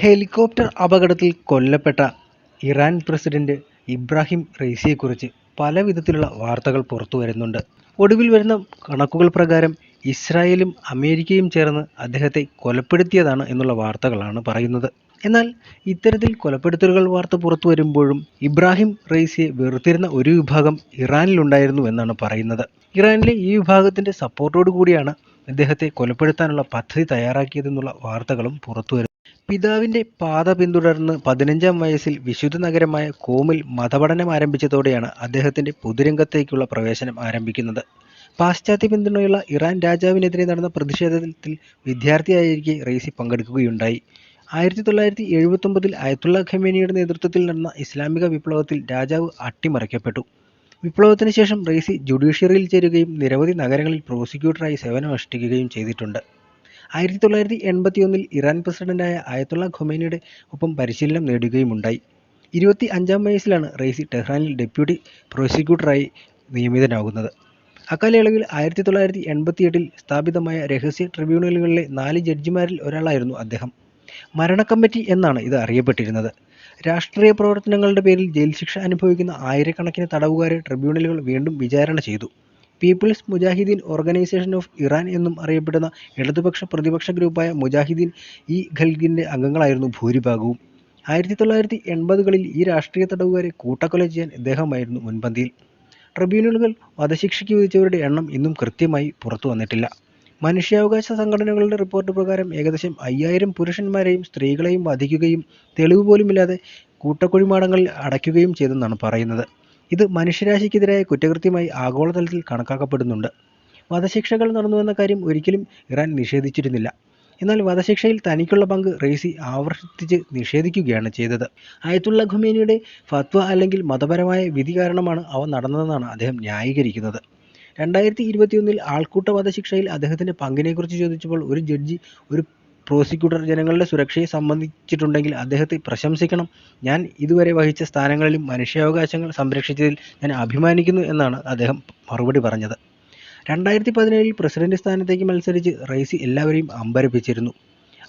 Helicopter അപകടത്തിൽ കൊല്ലപ്പെട്ട Iran president Ibrahim റെയ്സിയെക്കുറിച്ച് പല വിധത്തിലുള്ള വാർത്തകൾ പുറത്തു വരുന്നുണ്ട്. ഒടുവിൽ വരുന്ന കണക്കുകൾ പ്രകാരം ഇസ്രായേലും അമേരിക്കയും ചേർന്ന് അദ്ദേഹത്തെ കൊലപ്പെടുത്തിയതാണ് എന്നുള്ള വാർത്തകളാണ് പറയുന്നത്. എന്നാൽ ഇത്തരത്തിൽ കൊലപ്പെടുത്തലുകൾ വാർത്ത പുറത്തു വരുമ്പോഴും ഇബ്രാഹിം റെയ്സിയെ വെറുത്തിരുന്ന ഒരു വിഭാഗം ഇറാനിലുണ്ടായിരുന്നു എന്നാണ് പറയുന്നത്. ഇറാനിലെ ഈ വിഭാഗത്തിന്റെ സപ്പോർട്ടോടു കൂടിയാണ് ഇദ്ദേഹത്തെ കൊലപ്പെടുത്താനുള്ള പദ്ധതി തയ്യാറാക്കിയതെന്നുള്ള വാർത്തകളും പുറത്തു പിതാവിന്റെ പാത പിന്തുടർന്ന് പതിനഞ്ചാം വയസ്സിൽ വിശുദ്ധ നഗരമായ കോമിൽ മതപഠനം ആരംഭിച്ചതോടെയാണ് അദ്ദേഹത്തിന്റെ പൊതുരംഗത്തേക്കുള്ള പ്രവേശനം ആരംഭിക്കുന്നത്. പാശ്ചാത്യ പിന്തുണയുള്ള ഇറാൻ രാജാവിനെതിരെ നടന്ന പ്രതിഷേധത്തിൽ വിദ്യാർത്ഥിയായിരിക്കെ റെയ്സി പങ്കെടുക്കുകയുണ്ടായി. ആയിരത്തി തൊള്ളായിരത്തി എഴുപത്തൊമ്പതിൽ അയത്തുള്ള ഖമേനിയുടെ നേതൃത്വത്തിൽ നടന്ന ഇസ്ലാമിക വിപ്ലവത്തിൽ രാജാവ് അട്ടിമറിക്കപ്പെട്ടു. വിപ്ലവത്തിന് ശേഷം റെയ്സി ജുഡീഷ്യറിയിൽ ചേരുകയും നിരവധി നഗരങ്ങളിൽ പ്രോസിക്യൂട്ടറായി സേവനമനുഷ്ഠിക്കുകയും ചെയ്തിട്ടുണ്ട്. ആയിരത്തി തൊള്ളായിരത്തി എൺപത്തിയൊന്നിൽ ഇറാൻ പ്രസിഡന്റായ അയത്തുള്ള ഖൊമേനിയുടെ ഒപ്പം പരിശീലനം നേടുകയുമുണ്ടായി. ഇരുപത്തി അഞ്ചാം വയസ്സിലാണ് റെയ്സി ടെഹ്റാനിൽ ഡെപ്യൂട്ടി പ്രോസിക്യൂട്ടറായി നിയമിതനാകുന്നത്. അക്കാലയളവിൽ ആയിരത്തി തൊള്ളായിരത്തി എൺപത്തിയെട്ടിൽ സ്ഥാപിതമായ രഹസ്യ ട്രിബ്യൂണലുകളിലെ നാല് ജഡ്ജിമാരിൽ ഒരാളായിരുന്നു അദ്ദേഹം. മരണക്കമ്മിറ്റി എന്നാണ് ഇത് അറിയപ്പെട്ടിരുന്നത്. രാഷ്ട്രീയ പ്രവർത്തനങ്ങളുടെ പേരിൽ ജയിൽ ശിക്ഷ അനുഭവിക്കുന്ന ആയിരക്കണക്കിന് തടവുകാരെ ട്രിബ്യൂണലുകൾ വീണ്ടും വിചാരണ ചെയ്തു. People's Mujahideen Organisation of Iran എന്നും അറിയപ്പെടുന്ന ഇടതുപക്ഷ പ്രതിപക്ഷ ഗ്രൂപ്പായ മുജാഹിദീൻ ഇ ഖൽഗിന്റെ അംഗങ്ങളായിരുന്നു ഭൂരിഭാഗവും. ആയിരത്തി തൊള്ളായിരത്തി എൺപതുകളിൽ ഈ രാഷ്ട്രീയ തടവുകാരെ കൂട്ടക്കൊല ചെയ്യാൻ ഇദ്ദേഹമായിരുന്നു മുൻപന്തിയിൽ. ട്രിബ്യൂണലുകൾ വധശിക്ഷയ്ക്ക് വിധിച്ചവരുടെ എണ്ണം ഇന്നും കൃത്യമായി പുറത്തു വന്നിട്ടില്ല. മനുഷ്യാവകാശ സംഘടനകളുടെ റിപ്പോർട്ട് പ്രകാരം ഏകദേശം അയ്യായിരം പുരുഷന്മാരെയും സ്ത്രീകളെയും വധിക്കുകയും തെളിവ് പോലുമില്ലാതെ കൂട്ടക്കുഴിമാടങ്ങളിൽ അടയ്ക്കുകയും ചെയ്തെന്നാണ് പറയുന്നത്. ഇത് മനുഷ്യരാശിക്കെതിരായ കുറ്റകൃത്യമായി ആഗോളതലത്തിൽ കണക്കാക്കപ്പെടുന്നുണ്ട്. വധശിക്ഷകൾ നടന്നുവെന്ന കാര്യം ഒരിക്കലും ഇറാൻ നിഷേധിച്ചിരുന്നില്ല. എന്നാൽ വധശിക്ഷയിൽ തനിക്കുള്ള പങ്ക് റെയ്സി ആവർത്തിച്ച് നിഷേധിക്കുകയാണ് ചെയ്തത്. അയത്തുള്ള ഖുമേനിയുടെ ഫത്വ അല്ലെങ്കിൽ മതപരമായ വിധി കാരണമാണ് അവ നടന്നതെന്നാണ് അദ്ദേഹം ന്യായീകരിക്കുന്നത്. രണ്ടായിരത്തി ഇരുപത്തിയൊന്നിൽ ആൾക്കൂട്ട വധശിക്ഷയിൽ അദ്ദേഹത്തിന്റെ പങ്കിനെക്കുറിച്ച് ചോദിച്ചപ്പോൾ ഒരു ജഡ്ജി ഒരു പ്രോസിക്യൂട്ടർ ജനങ്ങളുടെ സുരക്ഷയെ സംബന്ധിച്ചിട്ടുണ്ടെങ്കിൽ അദ്ദേഹത്തെ പ്രശംസിക്കണം. ഞാൻ ഇതുവരെ വഹിച്ച സ്ഥാനങ്ങളിലും മനുഷ്യാവകാശങ്ങൾ സംരക്ഷിച്ചതിൽ ഞാൻ അഭിമാനിക്കുന്നു എന്നാണ് അദ്ദേഹം മറുപടി പറഞ്ഞത്. രണ്ടായിരത്തി പതിനേഴിൽ പ്രസിഡന്റ് സ്ഥാനത്തേക്ക് മത്സരിച്ച് റൈസി എല്ലാവരെയും അമ്പരപ്പിച്ചിരുന്നു.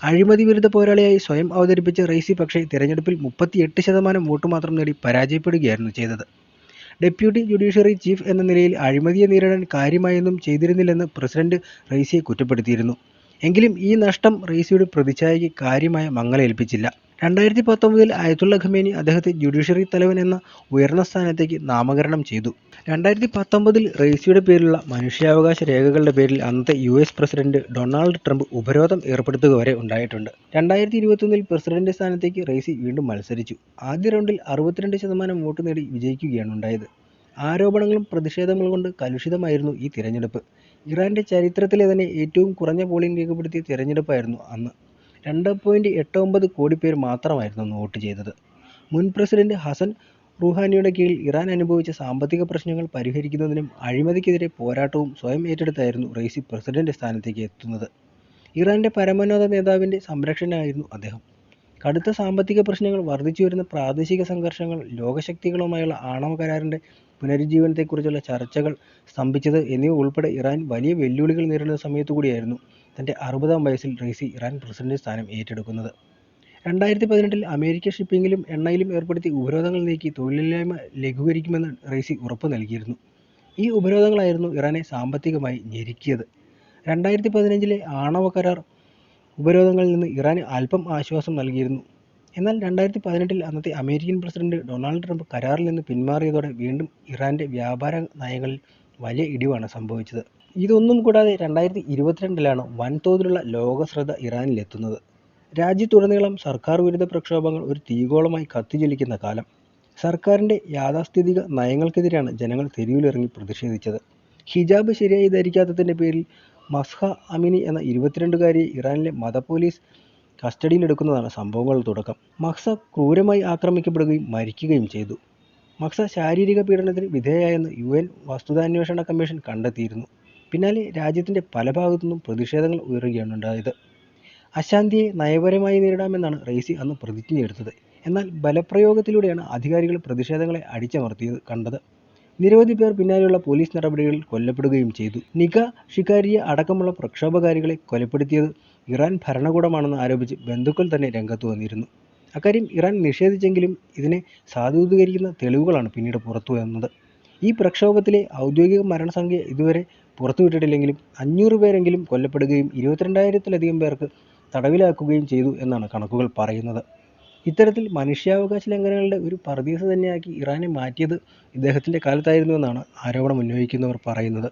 അഴിമതി വിരുദ്ധ പോരാളിയായി സ്വയം അവതരിപ്പിച്ച റൈസി പക്ഷേ തിരഞ്ഞെടുപ്പിൽ മുപ്പത്തിയെട്ട് ശതമാനം വോട്ട് മാത്രം നേടി പരാജയപ്പെടുകയായിരുന്നു ചെയ്തത്. ഡെപ്യൂട്ടി ജുഡീഷ്യറി ചീഫ് എന്ന നിലയിൽ അഴിമതിയെ നേരിടാൻ കാര്യമായൊന്നും ചെയ്തിരുന്നില്ലെന്ന് പ്രസിഡന്റ് റൈസിയെ കുറ്റപ്പെടുത്തിയിരുന്നു. എങ്കിലും ഈ നഷ്ടം റീസിയുടെ പ്രതിച്ഛായയ്ക്ക് കാര്യമായ മങ്ങലേൽപ്പിച്ചില്ല. രണ്ടായിരത്തി പത്തൊമ്പതിൽ അയത്തുള്ള ഖമേനി അദ്ദേഹത്തെ ജുഡീഷ്യറി തലവൻ എന്ന ഉയർന്ന സ്ഥാനത്തേക്ക് നാമകരണം ചെയ്തു. രണ്ടായിരത്തി പത്തൊമ്പതിൽ റെയ്സിയുടെ പേരിലുള്ള മനുഷ്യാവകാശ രേഖകളുടെ പേരിൽ അന്നത്തെ U S president Donald Trump ഉപരോധം ഏർപ്പെടുത്തുക വരെ ഉണ്ടായിട്ടുണ്ട്. രണ്ടായിരത്തി ഇരുപത്തൊന്നിൽ പ്രസിഡന്റ് സ്ഥാനത്തേക്ക് റെയ്സി വീണ്ടും മത്സരിച്ചു. ആദ്യ റൗണ്ടിൽ അറുപത്തിരണ്ട് ശതമാനം വോട്ട് നേടി വിജയിക്കുകയാണ് ഉണ്ടായത്. ആരോപണങ്ങളും പ്രതിഷേധങ്ങളും കൊണ്ട് കലുഷിതമായിരുന്നു ഈ തിരഞ്ഞെടുപ്പ്. ഇറാന്റെ ചരിത്രത്തിലെ തന്നെ ഏറ്റവും കുറഞ്ഞ പോളിംഗ് രേഖപ്പെടുത്തിയ തിരഞ്ഞെടുപ്പായിരുന്നു അന്ന്. രണ്ട് പോയിന്റ് കോടി പേർ മാത്രമായിരുന്നു വോട്ട് ചെയ്തത്. മുൻ പ്രസിഡന്റ് ഹസൻ റുഹാനിയുടെ കീഴിൽ ഇറാൻ അനുഭവിച്ച സാമ്പത്തിക പ്രശ്നങ്ങൾ പരിഹരിക്കുന്നതിനും അഴിമതിക്കെതിരെ പോരാട്ടവും സ്വയം ഏറ്റെടുത്തായിരുന്നു റെയ്സി പ്രസിഡന്റ് സ്ഥാനത്തേക്ക് എത്തുന്നത്. ഇറാന്റെ പരമോന്നത നേതാവിന്റെ സംരക്ഷകനായിരുന്നു അദ്ദേഹം. കടുത്ത സാമ്പത്തിക പ്രശ്നങ്ങൾ വർദ്ധിച്ചു വരുന്ന പ്രാദേശിക സംഘർഷങ്ങൾ ലോകശക്തികളുമായുള്ള ആണവ കരാറിന്റെ പുനരുജ്ജീവനത്തെക്കുറിച്ചുള്ള ചർച്ചകൾ സ്തംഭിച്ചത് എന്നിവ ഉൾപ്പെടെ ഇറാൻ വലിയ വെല്ലുവിളികൾ നേരിടുന്ന സമയത്തു കൂടിയായിരുന്നു തന്റെ അറുപതാം വയസ്സിൽ റെയ്സി ഇറാൻ പ്രസിഡന്റ് സ്ഥാനം ഏറ്റെടുക്കുന്നത്. രണ്ടായിരത്തി പതിനെട്ടിൽ അമേരിക്ക ഷിപ്പിംഗിലും എണ്ണയിലും ഏർപ്പെടുത്തിയ ഉപരോധങ്ങൾ നീക്കി തൊഴിലില്ലായ്മ ലഘൂകരിക്കുമെന്ന് റെയ്സി ഉറപ്പു നൽകിയിരുന്നു. ഈ ഉപരോധങ്ങളായിരുന്നു ഇറാനെ സാമ്പത്തികമായി ഞെരുക്കിയത്. രണ്ടായിരത്തി പതിനഞ്ചിലെ ആണവ കരാർ ഉപരോധങ്ങളിൽ നിന്ന് ഇറാന് അല്പം ആശ്വാസം നൽകിയിരുന്നു. എന്നാൽ രണ്ടായിരത്തി പതിനെട്ടിൽ അന്നത്തെ അമേരിക്കൻ പ്രസിഡന്റ് ഡൊണാൾഡ് ട്രംപ് കരാറിൽ നിന്ന് പിന്മാറിയതോടെ വീണ്ടും ഇറാന്റെ വ്യാപാര നയങ്ങളിൽ വലിയ ഇടിവാണ് സംഭവിച്ചത്. ഇതൊന്നും കൂടാതെ രണ്ടായിരത്തി ഇരുപത്തിരണ്ടിലാണ് വൻതോതിലുള്ള ലോകശ്രദ്ധ ഇറാനിലെത്തുന്നത്. രാജ്യത്തുടനീളം സർക്കാർ വിരുദ്ധ പ്രക്ഷോഭങ്ങൾ ഒരു തീഗോളമായി കത്തിജ്വലിക്കുന്ന കാലം. സർക്കാരിന്റെ യാഥാസ്ഥിതിക നയങ്ങൾക്കെതിരെയാണ് ജനങ്ങൾ തെരുവിലിറങ്ങി പ്രതിഷേധിച്ചത്. ഹിജാബ് ശരിയായി ധരിക്കാത്തതിന്റെ പേരിൽ മസ്ഹ അമിനി എന്ന ഇരുപത്തിരണ്ടുകാരിയെ ഇറാനിലെ മത പോലീസ് കസ്റ്റഡിയിലെടുക്കുന്നതാണ് സംഭവങ്ങളുടെ തുടക്കം. മക്സ ക്രൂരമായി ആക്രമിക്കപ്പെടുകയും മരിക്കുകയും ചെയ്തു. മക്സ ശാരീരിക പീഡനത്തിന് വിധേയായെന്ന് യു എൻ വസ്തുതാന്വേഷണ കമ്മീഷൻ കണ്ടെത്തിയിരുന്നു. പിന്നാലെ രാജ്യത്തിന്റെ പല ഭാഗത്തുനിന്നും പ്രതിഷേധങ്ങൾ ഉയരുകയാണ് ഉണ്ടായത്. അശാന്തിയെ നയപരമായി നേരിടാമെന്നാണ് റെയ്സി അന്ന് പ്രതിജ്ഞയെടുത്തത്. എന്നാൽ ബലപ്രയോഗത്തിലൂടെയാണ് അധികാരികൾ പ്രതിഷേധങ്ങളെ അടിച്ചമർത്തിയത് കണ്ടത്. നിരവധി പേർ പിന്നാലെയുള്ള പോലീസ് നടപടികളിൽ കൊല്ലപ്പെടുകയും ചെയ്തു. നിക ഷിക്കാരിയ അടക്കമുള്ള പ്രക്ഷോഭകാരികളെ കൊലപ്പെടുത്തിയത് ഇറാൻ ഭരണകൂടമാണെന്ന് ആരോപിച്ച് ബന്ധുക്കൾ തന്നെ രംഗത്ത് വന്നിരുന്നു. അക്കാര്യം ഇറാൻ നിഷേധിച്ചെങ്കിലും ഇതിനെ സാധൂകരിക്കുന്ന തെളിവുകളാണ് പിന്നീട് പുറത്തു വന്നത്. ഈ പ്രക്ഷോഭത്തിലെ ഔദ്യോഗിക മരണസംഖ്യ ഇതുവരെ പുറത്തുവിട്ടിട്ടില്ലെങ്കിലും അഞ്ഞൂറ് പേരെങ്കിലും കൊല്ലപ്പെടുകയും ഇരുപത്തിരണ്ടായിരത്തിലധികം പേർക്ക് തടവിലാക്കുകയും ചെയ്തു എന്നാണ് കണക്കുകൾ പറയുന്നത്. ഇത്തരത്തിൽ മനുഷ്യാവകാശ ലംഘനങ്ങളുടെ ഒരു പറുദീസ തന്നെയാക്കി ഇറാനെ മാറ്റിയത് ഇദ്ദേഹത്തിന്റെ കാലത്തായിരുന്നു എന്നാണ് ആരോപണം ഉന്നയിക്കുന്നവർ പറയുന്നത്.